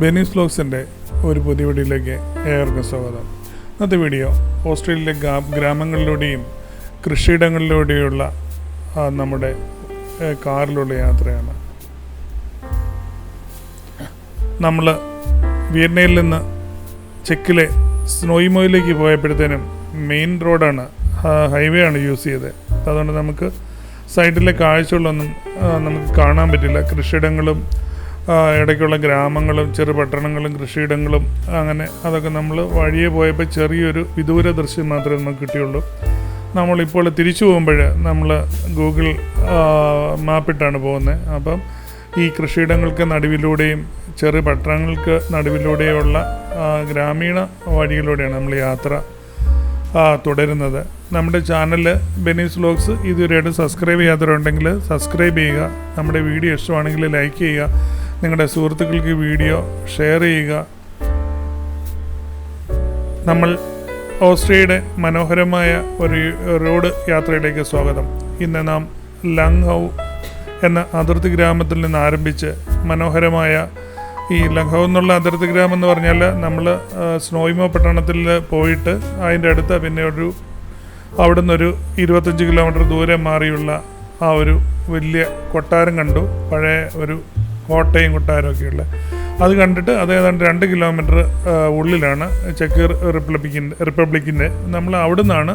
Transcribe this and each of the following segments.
ബെനീസ് വ്ലോഗ്സിന്റെ ഒരു പുതിയ വീഡിയോയിലേക്ക് ഏവർക്കും സ്വാഗതം. ഇന്നത്തെ വീഡിയോ ഓസ്ട്രേലിയയിലെ ഗ്രാ- ഗ്രാമങ്ങളിലൂടെയും കൃഷിയിടങ്ങളിലൂടെയുള്ള നമ്മുടെ കാറിലുള്ള യാത്രയാണ്. നമ്മൾ വിയറ്റ്നയിൽ നിന്ന് ചെക്കിലെ സ്നോയിമോയിലേക്ക് പോയപ്പോഴത്തേനും മെയിൻ റോഡാണ് ഹൈവേ ആണ് യൂസ് ചെയ്തത്. അതുകൊണ്ട് നമുക്ക് സൈഡിലെ കാഴ്ചകളൊന്നും നമുക്ക് കാണാൻ പറ്റില്ല. കൃഷിയിടങ്ങളും ഇടയ്ക്കുള്ള ഗ്രാമങ്ങളും ചെറു പട്ടണങ്ങളും കൃഷിയിടങ്ങളും അങ്ങനെ അതൊക്കെ നമ്മൾ വഴിയെ പോയപ്പോൾ ചെറിയൊരു വിദൂര ദൃശ്യം മാത്രമേ നമുക്ക് കിട്ടിയുള്ളൂ. നമ്മളിപ്പോൾ തിരിച്ചു പോകുമ്പോൾ നമ്മൾ ഗൂഗിൾ മാപ്പിട്ടാണ് പോകുന്നത്. അപ്പം ഈ കൃഷിയിടങ്ങൾക്ക് നടുവിലൂടെയും ചെറു പട്ടണങ്ങൾക്ക് നടുവിലൂടെയുള്ള ഗ്രാമീണ വഴിയിലൂടെയാണ് നമ്മൾ യാത്ര തുടരുന്നത്. നമ്മുടെ ചാനൽ ബെനീസ് വ്ലോഗ്സ് ഇതുവരെയായിട്ട് സബ്സ്ക്രൈബ് ചെയ്യാത്തവരുണ്ടെങ്കിൽ സബ്സ്ക്രൈബ് ചെയ്യുക. നമ്മുടെ വീഡിയോ ഇഷ്ടമാണെങ്കിൽ ലൈക്ക് ചെയ്യുക. നിങ്ങളുടെ സുഹൃത്തുക്കൾക്ക് വീഡിയോ ഷെയർ ചെയ്യുക. നമ്മൾ ഓസ്ട്രിയയുടെ മനോഹരമായ ഒരു റോഡ് യാത്രയിലേക്ക് സ്വാഗതം. ഇന്ന് നാം ലങ് ഹൗ എന്ന അതിർത്തി ഗ്രാമത്തിൽ നിന്ന് ആരംഭിച്ച് മനോഹരമായ ഈ ലങ്ഹൗ എന്നുള്ള അതിർത്തി ഗ്രാമം എന്ന് പറഞ്ഞാൽ നമ്മൾ സ്നോയിമോ പട്ടണത്തിൽ പോയിട്ട് അതിന്റെ അടുത്ത് പിന്നെ ഒരു അവിടെ നിന്നൊരു ഇരുപത്തഞ്ച് കിലോമീറ്റർ ദൂരെ മാറിയുള്ള ആ ഒരു വലിയ കൊട്ടാരം കണ്ടു. പഴയ ഒരു കോട്ടയും കൊട്ടാരമൊക്കെയുള്ള. അത് കണ്ടിട്ട് അത് ഏതാണ്ട് രണ്ട് കിലോമീറ്റർ ഉള്ളിലാണ് ചെക്ക് റിപ്പബ്ലിക്കിന്റെ റിപ്പബ്ലിക്കിന്റെ. നമ്മൾ അവിടെ നിന്നാണ്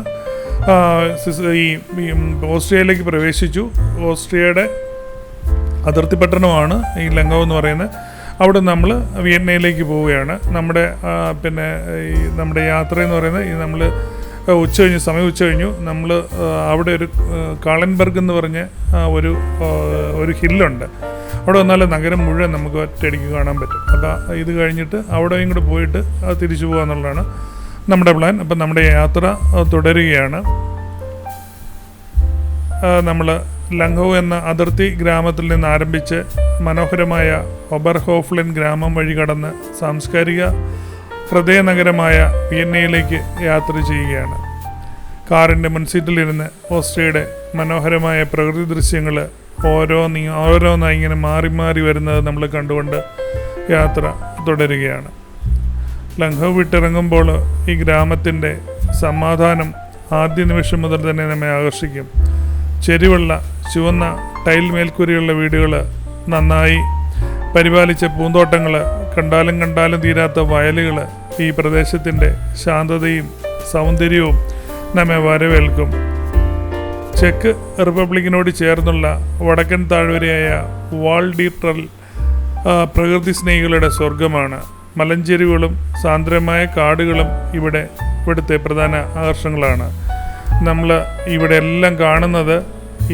ഈ ഓസ്ട്രിയയിലേക്ക് പ്രവേശിച്ചു. ഓസ്ട്രിയയുടെ അതിർത്തി പട്ടണമാണ് ഈ ലങ്കോ എന്ന് പറയുന്നത്. അവിടെ നമ്മൾ വിയറ്റ്നയിലേക്ക് പോവുകയാണ്. നമ്മുടെ പിന്നെ ഈ നമ്മുടെ യാത്ര എന്ന് പറയുന്നത് ഈ നമ്മൾ ഉച്ച കഴിഞ്ഞു സമയം ഉച്ച കഴിഞ്ഞു. നമ്മൾ അവിടെ ഒരു കാളൻബർഗ് എന്ന് പറഞ്ഞ ഒരു ഒരു ഹില്ലുണ്ട്. അവിടെ വന്നാൽ നഗരം മുഴുവൻ നമുക്ക് ഒറ്റയടിക്ക് കാണാൻ പറ്റും. അപ്പോൾ ഇത് കഴിഞ്ഞിട്ട് അവിടെയും കൂടെ പോയിട്ട് തിരിച്ചു പോകുക എന്നുള്ളതാണ് നമ്മുടെ പ്ലാൻ അപ്പം നമ്മുടെ യാത്ര തുടരുകയാണ്. നമ്മൾ ലംഘോ എന്ന അതിർത്തി ഗ്രാമത്തിൽ നിന്ന് ആരംഭിച്ച് മനോഹരമായ ഒബർഹോഫ്ലിൻ ഗ്രാമം വഴി കടന്ന് സാംസ്കാരിക ഹൃദയ ഹൃദയനഗരമായ വിയന്നയിലേക്ക് യാത്ര ചെയ്യുകയാണ്. കാറിന്റെ മുൻസീറ്റിലിരുന്ന് ഓസ്ട്രിയയുടെ മനോഹരമായ പ്രകൃതി ദൃശ്യങ്ങൾ ഓരോന്നി ഓരോന്നായി ഇങ്ങനെ മാറി മാറി വരുന്നത് നമ്മൾ കണ്ടുകൊണ്ട് യാത്ര തുടരുകയാണ്. ലംഘവ് വിട്ടിറങ്ങുമ്പോൾ ഈ ഗ്രാമത്തിന്റെ സമാധാനം ആദ്യ നിമിഷം മുതൽ തന്നെ നമ്മെ ആകർഷിക്കും. ചെരിവുള്ള ചുവന്ന ടൈൽ മേൽക്കൂരിയുള്ള വീടുകൾ നന്നായി പരിപാലിച്ച പൂന്തോട്ടങ്ങൾ കണ്ടാലും കണ്ടാലും തീരാത്ത വയലുകൾ ഈ പ്രദേശത്തിന്റെ ശാന്തതയും സൗന്ദര്യവും നമ്മെ വരവേൽക്കും. ചെക്ക് റിപ്പബ്ലിക്കിനോട് ചേർന്നുള്ള വടക്കൻ താഴ്വരയായ വാൾഡീട്രൽ പ്രകൃതി സ്നേഹികളുടെ സ്വർഗമാണ് മലഞ്ചെരിവുകളും സാന്ദ്രമായ കാടുകളും ഇവിടെ ഇവിടുത്തെ പ്രധാന ആകർഷണങ്ങളാണ്. നമ്മൾ ഇവിടെ എല്ലാം കാണുന്നത്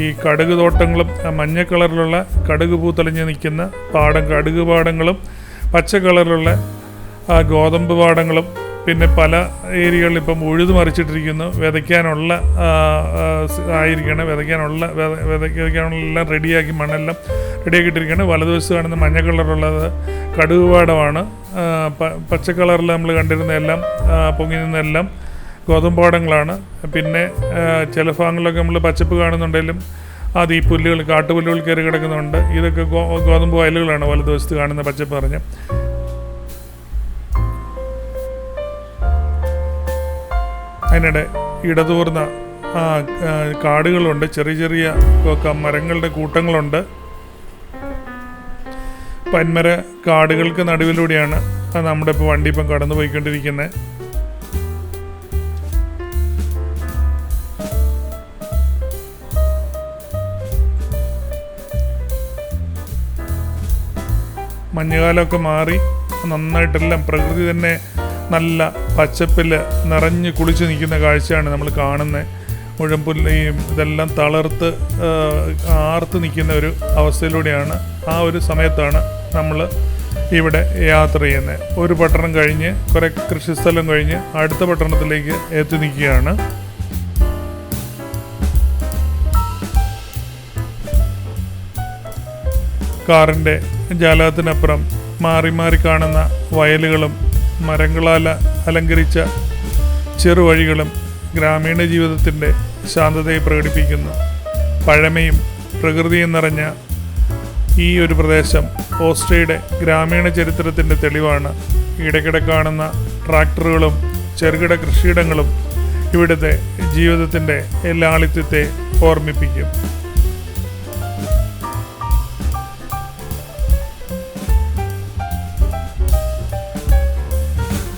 ഈ കടുക് തോട്ടങ്ങളും മഞ്ഞ കളറിലുള്ള കടുക് പൂത്തളിഞ്ഞ് നിൽക്കുന്ന പാടം കടുക് പാടങ്ങളും പച്ച കളറിലുള്ള ഗോതമ്പ് പാടങ്ങളും പിന്നെ പല ഏരിയകളിൽ ഇപ്പം ഉഴുതു മറിച്ചിട്ടിരിക്കുന്നു. വിതയ്ക്കാനുള്ള ആയിരിക്കണം. വിതയ്ക്കാനുള്ള വിത- വിതയ്ക്കാനുള്ള എല്ലാം റെഡിയാക്കി മണ്ണെല്ലാം റെഡിയാക്കിയിട്ടിരിക്കുകയാണ് വലതുവശത്ത് കാണുന്ന മഞ്ഞ കളറുള്ളത് കടുവാടമാണ് പച്ച കളറിൽ നമ്മൾ കണ്ടിരുന്ന എല്ലാം പൊങ്ങി നിന്നെല്ലാം ഗോതമ്പാടങ്ങളാണ് പിന്നെ ചില ഭാഗങ്ങളിലൊക്കെ നമ്മൾ പച്ചപ്പ് കാണുന്നുണ്ടെങ്കിലും അത് ഈ പുല്ലുകൾ കാട്ടുപുല്ലുകൾ കയറി കിടക്കുന്നുണ്ട്. ഇതൊക്കെ ഗോതമ്പ് വയലുകളാണ് വലതുവശത്ത് കാണുന്ന പച്ചപ്പ് പറഞ്ഞ് അതിനിടെ ഇടതൂർന്ന കാടുകളുണ്ട്. ചെറിയ ചെറിയ മരങ്ങളുടെ കൂട്ടങ്ങളുണ്ട്. പന്മര കാടുകൾക്ക് നടുവിലൂടെയാണ് നമ്മുടെ ഇപ്പോൾ വണ്ടി ഇപ്പം കടന്നു പോയിക്കൊണ്ടിരിക്കുന്നത് മഞ്ഞുകാലമൊക്കെ മാറി. നന്നായിട്ടെല്ലാം പ്രകൃതി തന്നെ നല്ല പച്ചപ്പിൽ നിറഞ്ഞ് കുളിച്ച് നിൽക്കുന്ന കാഴ്ചയാണ് നമ്മൾ കാണുന്നത് മുഴുവൻ ഇതെല്ലാം തളർത്ത് ആർത്ത് നിൽക്കുന്ന ഒരു അവസ്ഥയിലൂടെയാണ് ആ ഒരു സമയത്താണ് നമ്മൾ ഇവിടെ യാത്ര ചെയ്യുന്നത് ഒരു പട്ടണം കഴിഞ്ഞ് കുറേ കൃഷിസ്ഥലം കഴിഞ്ഞ് അടുത്ത പട്ടണത്തിലേക്ക് എത്തി നിൽക്കുകയാണ്. കാറിന്റെ ജാലകത്തിനപ്പുറം മാറി മാറി കാണുന്ന വയലുകളും മരങ്ങളാൽ അലങ്കരിച്ച ചെറുവഴികളും ഗ്രാമീണ ജീവിതത്തിന്റെ ശാന്തതയെ പ്രകടിപ്പിക്കുന്നു. പഴമയും പ്രകൃതിയും നിറഞ്ഞ ഈ ഒരു പ്രദേശം ഓസ്ട്രിയയുടെ ഗ്രാമീണ ചരിത്രത്തിന്റെ തെളിവാണ്. ഇടയ്ക്കിടെ കാണുന്ന ട്രാക്ടറുകളും ചെറുകിട കൃഷിയിടങ്ങളും ഇവിടുത്തെ ജീവിതത്തിന്റെ ലാളിത്യത്തെ ഓർമ്മിപ്പിക്കും.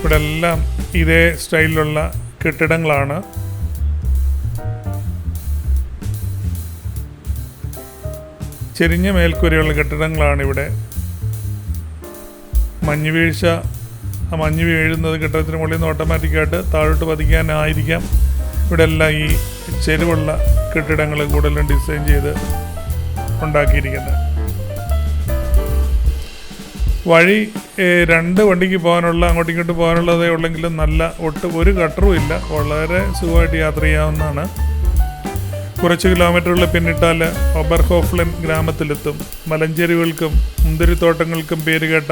ഇവിടെ എല്ലാം ഇതേ സ്റ്റൈലിലുള്ള കെട്ടിടങ്ങളാണ്. ചെരിഞ്ഞ മേൽക്കൂരയുള്ള കെട്ടിടങ്ങളാണ് ഇവിടെ. മഞ്ഞ് വീഴ്ച ആ മഞ്ഞ് വീഴുന്നത് കെട്ടിടത്തിന് മുകളിൽ നിന്ന് ഓട്ടോമാറ്റിക്കായിട്ട് താഴോട്ട് പതിക്കാനായിരിക്കാം. ഇവിടെ എല്ലാം ഈ ചെരുവുള്ള കെട്ടിടങ്ങൾ കൂടുതലും ഡിസൈൻ ചെയ്ത് ഉണ്ടാക്കിയിരിക്കുന്നത്. വഴി രണ്ട് വണ്ടിക്ക് പോകാനുള്ള അങ്ങോട്ടും ഇങ്ങോട്ടും പോകാനുള്ളതേ ഉള്ളെങ്കിലും നല്ല ഒട്ട് ഒരു കട്ടറും ഇല്ല. വളരെ സുഖമായിട്ട് യാത്ര ചെയ്യാവുന്നതാണ്. കുറച്ച് കിലോമീറ്ററുകൾ പിന്നിട്ടാൽ ഒബർഹോഫ്ലൻ ഗ്രാമത്തിലെത്തും. മലഞ്ചെരിവുകൾക്കും മുന്തിരിത്തോട്ടങ്ങൾക്കും പേരുകേട്ട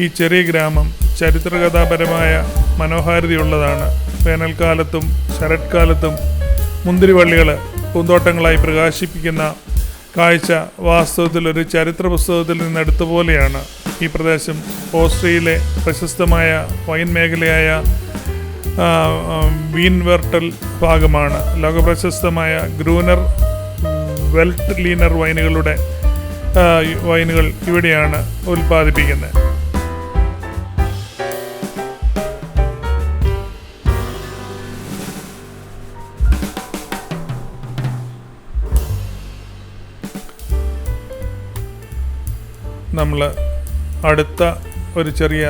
ഈ ചെറിയ ഗ്രാമം ചരിത്രകഥാപരമായ മനോഹാരിതയുള്ളതാണ്. വേനൽക്കാലത്തും ശരത്കാലത്തും മുന്തിരിവള്ളികൾ പൂന്തോട്ടങ്ങളായി പ്രകാശിപ്പിക്കുന്ന കാഴ്ച വാസ്തവത്തിൽ ഒരു ചരിത്ര പുസ്തകത്തിൽ നിന്ന് എടുത്ത പോലെയാണ്. ഈ പ്രദേശം ഓസ്ട്രിയയിലെ പ്രശസ്തമായ വൈൻ മേഖലയായ വീൻവെർട്ടൽ ഭാഗമാണ്. ലോകപ്രശസ്തമായ ഗ്രൂനർ വെൽറ്റ് ലീനർ വൈനുകളുടെ വൈനുകൾ ഇവിടെയാണ് ഉൽപ്പാദിപ്പിക്കുന്നത്. നമ്മൾ അടുത്ത ഒരു ചെറിയ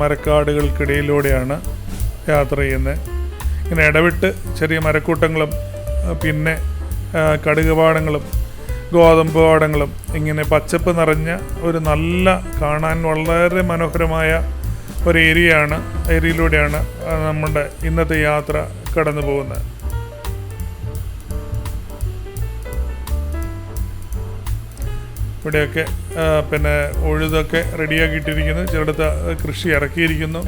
മരക്കാടുകൾക്കിടയിലൂടെയാണ് യാത്ര ചെയ്യുന്നത്. ഇങ്ങനെ ഇടവിട്ട് ചെറിയ മരക്കൂട്ടങ്ങളും പിന്നെ കടുക് പാടങ്ങളും ഗോതമ്പ് പാടങ്ങളും ഇങ്ങനെ പച്ചപ്പ് നിറഞ്ഞ ഒരു നല്ല കാണാൻ വളരെ മനോഹരമായ ഒരു ഏരിയയാണ് ഏരിയയിലൂടെയാണ് നമ്മുടെ ഇന്നത്തെ യാത്ര കടന്നു പോകുന്നത് ഇവിടെയൊക്കെ പിന്നെ ഉഴുതൊക്കെ റെഡിയാക്കിയിട്ടിരിക്കുന്നു. ചിലടത്ത് കൃഷി ഇറക്കിയിരിക്കുന്നു.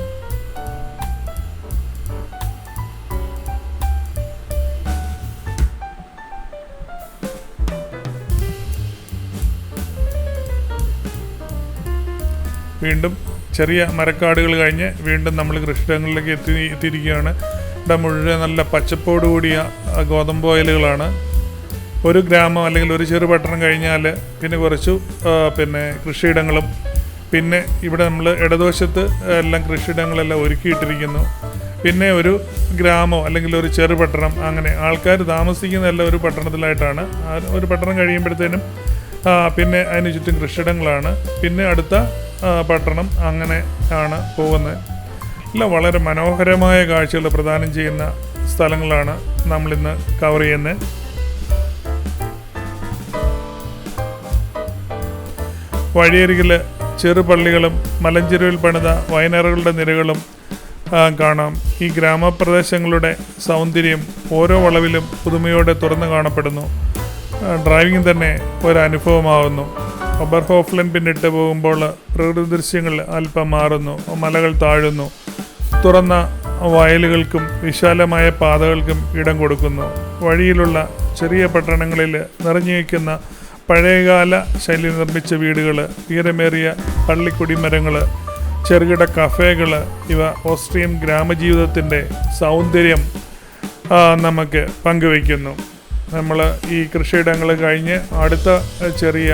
വീണ്ടും ചെറിയ മരക്കാടുകൾ കഴിഞ്ഞ് വീണ്ടും നമ്മൾ കൃഷിയിടങ്ങളിലേക്ക് എത്തി എത്തിയിരിക്കുകയാണ്. ഇവിടെ മുഴുവൻ നല്ല പച്ചപ്പോടുകൂടിയ ഗോതമ്പ് വയലുകളാണ്. ഒരു ഗ്രാമം അല്ലെങ്കിൽ ഒരു ചെറു പട്ടണം കഴിഞ്ഞാൽ പിന്നെ കുറച്ചു പിന്നെ കൃഷിയിടങ്ങളും പിന്നെ ഇവിടെ നമ്മൾ ഇടതുവശത്ത് എല്ലാം കൃഷിയിടങ്ങളെല്ലാം ഒരുക്കിയിട്ടിരിക്കുന്നു. പിന്നെ ഒരു ഗ്രാമം അല്ലെങ്കിൽ ഒരു ചെറു പട്ടണം അങ്ങനെ ആൾക്കാർ താമസിക്കുന്നതെല്ലാം ഒരു പട്ടണത്തിലായിട്ടാണ്. ഒരു പട്ടണം കഴിയുമ്പോഴത്തേനും പിന്നെ അതിന് ചുറ്റും കൃഷിയിടങ്ങളാണ്. പിന്നെ അടുത്ത പട്ടണം അങ്ങനെ ആണ് പോകുന്നത്. എല്ലാം വളരെ മനോഹരമായ കാഴ്ചകൾ പ്രദാനം ചെയ്യുന്ന സ്ഥലങ്ങളാണ് നമ്മളിന്ന് കവർ ചെയ്യുന്നത്. വഴിയരികിൽ ചെറുപള്ളികളും മലഞ്ചെരുവിൽ പണിത വയനാറുകളുടെ നിരകളും കാണാം. ഈ ഗ്രാമപ്രദേശങ്ങളുടെ സൗന്ദര്യം ഓരോ വളവിലും പുതുമയോടെ തുറന്നു കാണപ്പെടുന്നു. ഡ്രൈവിംഗ് തന്നെ ഒരു അനുഭവമാവുന്നു ഒബർഹോഫ്ലൻ പിന്നിട്ട് പോകുമ്പോൾ പ്രകൃതി ദൃശ്യങ്ങൾ അല്പം മാറുന്നു മലകൾ താഴുന്നു തുറന്ന വയലുകൾക്കും വിശാലമായ പാതകൾക്കും ഇടം കൊടുക്കുന്നു. വഴിയിലുള്ള ചെറിയ പട്ടണങ്ങളിൽ നിറഞ്ഞു നിൽക്കുന്ന പഴയകാല ശൈലി നിർമ്മിച്ച വീടുകൾ ഉയരമേറിയ പള്ളിക്കുടിമരങ്ങൾ ചെറുകിട കഫേകൾ ഇവ ഓസ്ട്രിയൻ ഗ്രാമജീവിതത്തിന്റെ സൗന്ദര്യം നമുക്ക് പങ്കുവയ്ക്കുന്നു. നമ്മൾ ഈ കൃഷിയിടങ്ങൾ കഴിഞ്ഞ് അടുത്ത ചെറിയ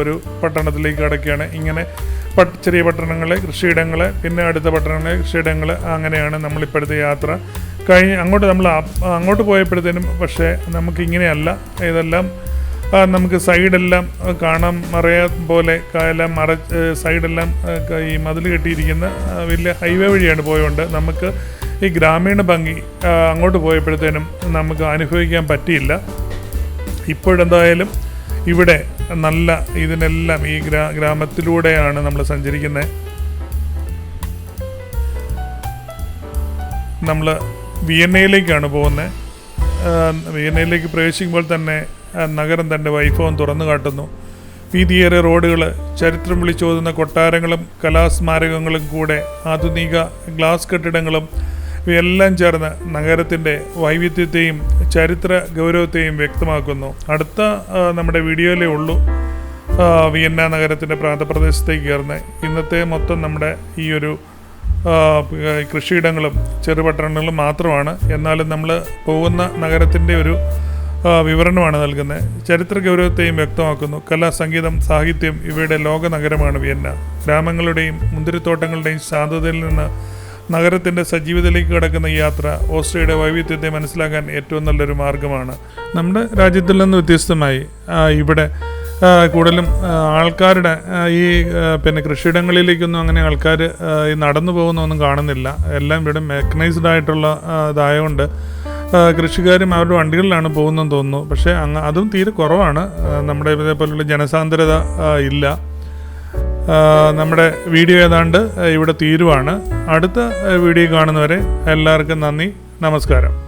ഒരു പട്ടണത്തിലേക്ക് കടക്കുകയാണ്. ഇങ്ങനെ പട്ട് ചെറിയ പട്ടണങ്ങൾ കൃഷിയിടങ്ങൾ പിന്നെ അടുത്ത പട്ടണങ്ങൾ കൃഷിയിടങ്ങൾ അങ്ങനെയാണ് നമ്മളിപ്പോഴത്തെ യാത്ര. കഴിഞ്ഞ് അങ്ങോട്ട് നമ്മൾ അങ്ങോട്ട് പോയപ്പോഴത്തേനും പക്ഷേ നമുക്കിങ്ങനെയല്ല. ഇതെല്ലാം നമുക്ക് സൈഡെല്ലാം കാണാൻ മറയ പോലെ എല്ലാം മറ സൈഡെല്ലാം ഈ മതിൽ കെട്ടിയിരിക്കുന്ന വലിയ ഹൈവേ വഴിയാണ് പോയതുകൊണ്ട് നമുക്ക് ഈ ഗ്രാമീണ ഭംഗി അങ്ങോട്ട് പോയപ്പോഴത്തേനും നമുക്ക് അനുഭവിക്കാൻ പറ്റിയില്ല. ഇപ്പോഴെന്തായാലും ഇവിടെ നല്ല ഇതിനെല്ലാം ഈ ഗ്രാ ഗ്രാമത്തിലൂടെയാണ് നമ്മൾ സഞ്ചരിക്കുന്നത് നമ്മൾ വിയന്നയിലേക്കാണ് പോകുന്നത് വിയന്നയിലേക്ക് പ്രവേശിക്കുമ്പോൾ തന്നെ നഗരം തന്റെ വൈഭവം തുറന്നു കാട്ടുന്നു. വീതിയേറെ റോഡുകൾ ചരിത്രം വിളിച്ചോതുന്ന കൊട്ടാരങ്ങളും കലാസ്മാരകങ്ങളും കൂടെ ആധുനിക ഗ്ലാസ് കെട്ടിടങ്ങളും ഇവയെല്ലാം ചേർന്ന് നഗരത്തിന്റെ വൈവിധ്യത്തെയും ചരിത്ര ഗൗരവത്തെയും വ്യക്തമാക്കുന്നു. അടുത്ത നമ്മുടെ വീഡിയോയിലേ ഉള്ളൂ. വിയന്ന നഗരത്തിന്റെ പ്രാന്തപ്രദേശത്തേക്ക് കയറുന്നത് ഇന്നത്തെ മൊത്തം നമ്മുടെ ഈ ഒരു കൃഷിയിടങ്ങളും ചെറുപട്ടണങ്ങളും മാത്രമാണ്. എന്നാലും നമ്മൾ പോകുന്ന നഗരത്തിന്റെ ഒരു വിവരണമാണ് നൽകുന്നത്. ചരിത്ര ഗൗരവത്തെയും വ്യക്തമാക്കുന്നു. കല സംഗീതം സാഹിത്യം ഇവയുടെ ലോക നഗരമാണ് വിയന്ന. ഗ്രാമങ്ങളുടെയും മുന്തിരിത്തോട്ടങ്ങളുടെയും ശാന്തതയിൽ നിന്ന് നഗരത്തിന്റെ സജീവതയിലേക്ക് കിടക്കുന്ന ഈ യാത്ര ഓസ്ട്രിയയുടെ വൈവിധ്യത്തെ മനസ്സിലാക്കാൻ ഏറ്റവും നല്ലൊരു മാർഗമാണ്. നമ്മുടെ രാജ്യത്തിൽ നിന്ന് വ്യത്യസ്തമായി ഇവിടെ കൂടുതലും ആൾക്കാരുടെ ഈ പിന്നെ കൃഷിയിടങ്ങളിലേക്കൊന്നും അങ്ങനെ ആൾക്കാർ ഈ നടന്നു പോകുന്നൊന്നും കാണുന്നില്ല. എല്ലാം ഇവിടെ മെക്കനൈസ്ഡ് ആയിട്ടുള്ള ഇതായതുകൊണ്ട് കൃഷിക്കാരും അവരുടെ വണ്ടികളിലാണ് പോകുന്നതെന്ന് തോന്നുന്നു. പക്ഷേ അങ്ങ് അതും തീരെ കുറവാണ്. നമ്മുടെ ഇതേപോലുള്ള ജനസാന്ദ്രത ഇല്ല. നമ്മുടെ വീഡിയോ ഏതാണ്ട് ഇവിടെ തീരുവാണ്. അടുത്ത വീഡിയോ കാണുന്നവരെ എല്ലാവർക്കും നന്ദി. നമസ്കാരം.